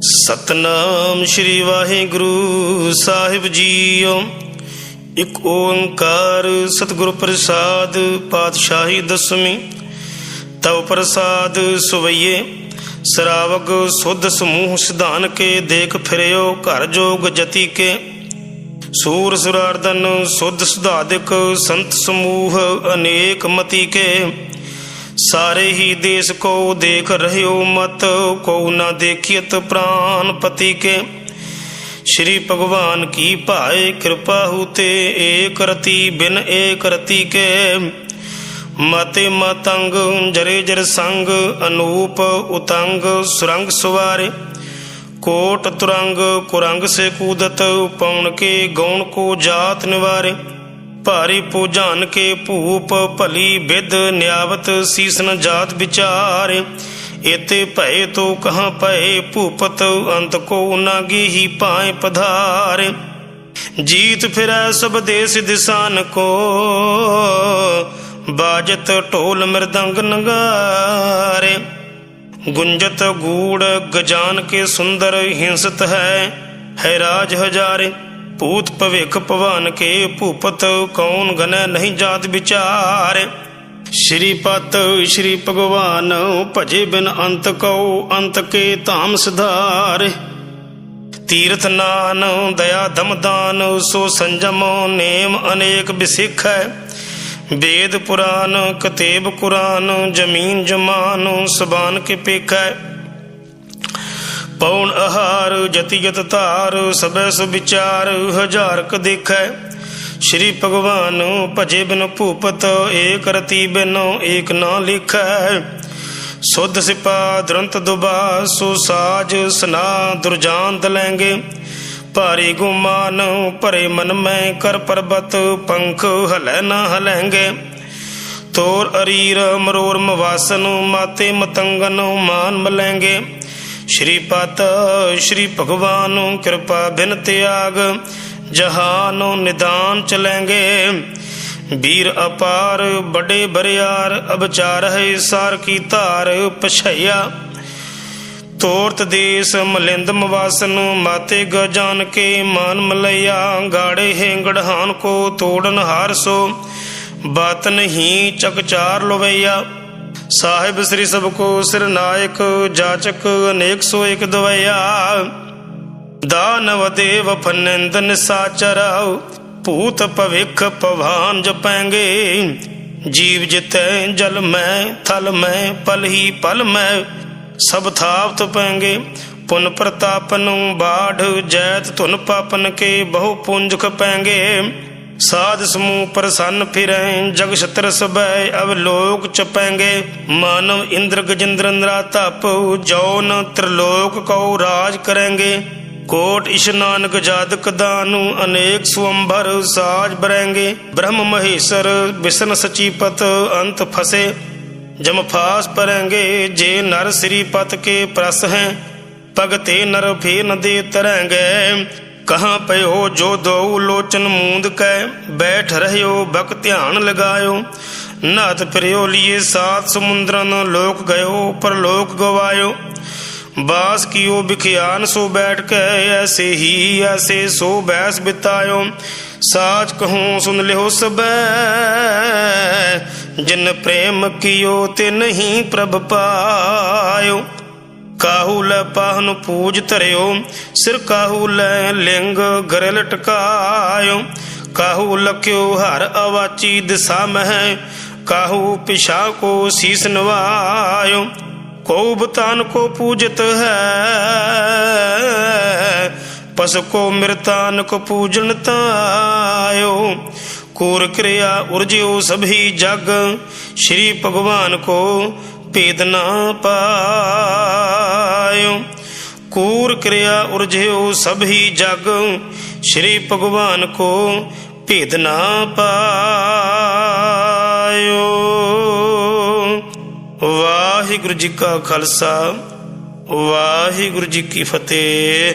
ਸਤਨਾਮ ਸ੍ਰੀ ਵਾਹਿਗੁਰੂ ਸਾਹਿਬ ਜੀਓ। ਇੱਕ ਓੰਕਾਰ ਸਤਿਗੁਰ ਪ੍ਰਸਾਦ ਪਾਤਸ਼ਾਹੀ ਦਸਵੀਂ। ਤਵ ਪ੍ਰਸਾਦ ਸੁਵਈਏ ਸਰਾਵਗ ਸੁਧ ਸਮੂਹ ਸਿਧਾਨ ਕੇ, ਦੇਖ ਫਿਰਿਓ ਘਰ ਜੋਗ ਜਤੀ ਕੇ। ਸੂਰ ਸੁਰਾਰਦਨ ਸੁਧ ਸੁਧਾਦਿਕ ਸੰਤ ਸਮੂਹ ਅਨੇਕ ਮਤੀ ਕੇ। ਸਾਰੇ ਹੀ ਦੇਸ ਕੋ ਦੇਖ ਰਹਿਓ ਮਤ ਕੋ ਨਾ ਦੇਖਿਤ ਪ੍ਰਾਨ ਪਤੀ ਕੇ। ਸ਼੍ਰੀ ਭਗਵਾਨ ਕੀ ਭਾਏ ਕਿਰਪਾ ਹੂਤੇ, ਏਕ ਰਤੀ ਬਿਨ ਏਕ ਰਤੀ ਕੇ। ਮਤੇ ਮਤੰਗ, ਜਰੇ ਜਰ ਸੰਗ, ਅਨੂਪ ਉਤੰਗ, ਸੁਰੰਗ ਸੁਵਾਰੇ। ਕੋਟ ਤੁਰੰਗ, ਕੁਰੰਗ ਸੇ ਕੂਦਤ, ਪਉਣ ਕੇ ਗੌਣ ਕੋ ਜਾਤ ਨਿਵਾਰੇ। ਭਾਰੀ ਪੂਜਾਨ ਕੇ ਭੂਪ ਭਲੀ ਵਿਦ ਨਿਆਵਤ ਸੀਸਨ ਜਾਤ ਵਿਚਾਰੇ। ਇਤੇ ਭਏ ਤੋ ਕਹਾਂ ਪਏ ਭੂਪਤ ਅੰਤ ਕੋ ਨਾਗੀ ਹੀ ਪਾਏ ਪਧਾਰੇ। ਜੀਤ ਫਿਰੈ ਸਭ ਦੇਸ ਦਿਸਾਨ ਕੋ ਬਾਜਤ ਢੋਲ ਮਿਰਦੰਗ ਨਗਾਰੇ। ਗੁੰਜਤ ਗੂੜ ਗਜਾਨ ਕੇ ਸੁੰਦਰ ਹਿੰਸਤ ਹੈ ਹੈ ਰਾਜ ਹਜ਼ਾਰੇ। ਭੂਤ ਭਵਿਖ ਭਵਾਨ ਕੇ ਭੂਪਤ ਕੌਣ ਗਨੈ ਨਹੀਂ ਜਾਤ ਵਿਚਾਰ। ਸ਼੍ਰੀ ਪਤ ਸ਼੍ਰੀ ਭਗਵਾਨ, ਭਜੇ ਬਿਨ ਅੰਤ ਕਉ ਅੰਤ ਕੇ ਧਾਮ ਸੁਧਾਰ। ਤੀਰਥ ਨਾਨ, ਦਇਆ ਦਮਦਾਨ ਸੋ ਸੰਜਮ ਨੇਮ ਅਨੇਕ ਬਿਸਿਖ। ਹੈ ਵੇਦ ਪੁਰਾਨ, ਕਤੇਬ ਕੁਰਾਨ, ਜ਼ਮੀਨ ਜਮਾਨ, ਸਬਾਨ ਕੇ ਪੇਖੈ। ਪਉਣ ਆਹਾਰ ਜਤੀ ਜਤ ਧਾਰ ਸਬੈ ਸੁ ਵਿਚਾਰ, ਹਜ਼ਾਰ ਕ ਦੇਖੈ। ਸ਼੍ਰੀ ਭਗਵਾਨ ਭਜੇ ਬਿਨ ਭੂਪਤ, ਏਕ ਰਤੀ ਬਿਨ ਏਕ ਨਾ ਲਿਖੈ। ਸੁਧ ਸਿਪਾ ਦ੍ਰੰਤ ਦੁਬਾ, ਸੋ ਸਾਜ ਸਨਾ ਦੁਰਜਾਨ ਦਲੈਂਗੇ ਭਾਰੀ ਗੁਮਾਨ ਭਰੇ ਮਨ ਮੈਂ ਕਰ ਪਰਬਤ, ਪੰਖ ਹਲੈ ਨਾ ਹਲੈਂਗੇ ਤੋਰ ਅਰੀਰ ਮਰੋਰ ਮਵਾਸਨ ਮਾਤੇ ਮਤੰਗਨ ਮਾਨ ਮਲੈਂਗੇ ਸ਼੍ਰੀ ਪਤ ਸ਼੍ਰੀ ਭਗਵਾਨ ਕਿਰਪਾ, ਬਿਨ ਤਿਆਗ, ਜਹਾਨ ਨਿਦਾਨ ਚਲੈਂਗੇ ਵੀਰ ਅਪਾਰ ਬੜੇ ਬਰਿਆਰ, ਅਬਚਾਰ ਹੈ ਸਾਰ ਕੀ ਧਾਰ ਪਛਈਆ ਤੋਰਤ ਦੇਸ ਮਲਿੰਦ ਮਵਾਸਨ ਮਾਤੇ ਗਜਾਨ ਕੇ ਮਾਨ ਮਲਈਆ। ਗਾੜੇ ਹੈਂਗੜਹਾਨ ਕੋ ਤੋੜਨ ਹਾਰ ਸੋ, ਬਾਤ ਨਹੀਂ ਚਕਚਾਰ ਲਵਈਆ। ਸਾਹਿਬ ਸ੍ਰੀ ਸਭ ਕੋ ਸਿਰ ਨਾਇਕ, ਜਾਚਕ ਅਨੇਕ ਸੋ ਇੱਕ ਦਵਈਆ। ਦਾਨਵ ਦੇਵ ਫਨੰਦ ਨਿਸਾਚਰ, ਭੂਤ ਭਵਿਖ ਭਵਾਨ ਜਪੈਂਗੇ। ਜੀਵ ਜਿਤੈ ਜਲ ਮੈਂ, ਥਲ ਮੈਂ, ਪਲ ਹੀ ਪਲ ਮੈਂ, ਸਭ ਥਾਪਤ ਪੈਂਗੇ। ਪੁਨ ਪ੍ਰਤਾਪ ਨੂੰ ਜੈਤ ਧੁਨ ਪਾਪਨ ਕੇ ਬਹੁ ਪੁੰਜ ਖਪੈਂਗੇ ਸਾਧ ਸਮੂਹ ਪ੍ਰਸੰਨ ਫਿਰੈ, ਜਗ ਛਤਰ ਸਬੈ ਅਵ ਲੋਕ ਚਪੈਂਗੇ। ਮਾਨਵ ਇੰਦਰ ਗਜਿੰਦਰ ਨਰਾ ਤਪ ਜੌਨ ਤ੍ਰਿਲੋਕ ਕਉ ਰਾਜ ਕਰੈਂਗੇ। ਕੋਟ ਇਸ਼ਨਾਨਕ ਜਾਦਕ ਦਾਨੂ, ਅਨੇਕ ਸੁਅੰਭਰ ਸਾਜ ਬਰੈਂਗੇ। ਬ੍ਰਹਮ ਮਹੇਸ਼ਰ ਵਿਸ਼ਨ ਸਚੀਪਤ ਅੰਤ ਫਸੇ। ਜਮ ਫਾਸ ਪਰੈਂਗੇ ਜੇ ਨਰ ਸ੍ਰੀ ਪਤ ਕੇ ਪ੍ਰਸ ਹੈ, ਭਗਤੇ ਨਰ ਫੇਰ ਨ ਦੇ ਤਰੈਂਗੇ। ਕਹਾਂ ਪਇਓ ਜੋ ਦੋ ਲੋਚਨ ਮੂੰਦ ਕੈ, ਬੈਠ ਰਹਿਓ, ਬਕ ਧਿਆਨ ਲਗਾਇਓ। ਨਾਥ ਫਿਰਿਓ ਲੀਏ ਸਾਤ ਸਮੁੰਦਰਨ ਲੋਕ ਗਇਓ ਪਰ ਲੋਕ ਗਵਾਇਓ। ਬਾਸ ਕੀਓ ਬਿਖਿਆਨ, ਸੋ ਬੈਠ ਕੇ ਐਸੇ ਹੀ, ਐਸੇ ਸੋ ਬੈਸ ਬਿਤਾਇਓ। ਸਾਚ ਕਹੂੰ, ਸੁਨ ਲਿਓ ਸਬੈ, ਜਿਨ ਪ੍ਰੇਮ ਕੀਓ ਤੇ ਨਹੀਂ ਪ੍ਰਭ ਪਾਇਓ। ਕਾਹੂ ਲੈ ਪਾਹਨ ਪੂਜ ਧਰਿਓ, ਸਿਰ ਕਾਹੂ ਲੈ ਲਿੰਗ ਗਰੇ ਲਟਕਾਇਓ। ਕਾਹੂ ਲਕਿਓ ਹਰ ਅਵਾਚੀ ਦਿਸਾ ਮਹਿ, ਕਾਹੂ ਪਿਛਾ ਕੋ ਸੀਸ ਨਵਾਇਓ। ਕੋ ਬਤਾਨ ਕੋ ਪੂਜਤ ਹੈ, ਪਸ ਕੋ ਮਿਰਤਾਨ ਕੋ ਪੂਜਨ ਤਾਇਓ। ਕੂਰ ਕਿਰਿਆ ਉਰਜਿਓ ਸਭੀ ਜਗ, ਸ਼੍ਰੀ ਭਗਵਾਨ ਕੋ ਭੇਦ ਨਾ ਪਾਇਓ। ਕੂਰ ਕਿਰਿਆ ਉਰਜਿਓ ਸਭੀ ਜਗ, ਸ਼੍ਰੀ ਭਗਵਾਨ ਕੋ ਭੇਦ ਨਾ ਪਾਇਓ। ਵਾਹਿਗੁਰੂ ਜੀ ਕਾ ਖਾਲਸਾ, ਵਾਹਿਗੁਰੂ ਜੀ ਕੀ ਫਤਿਹ।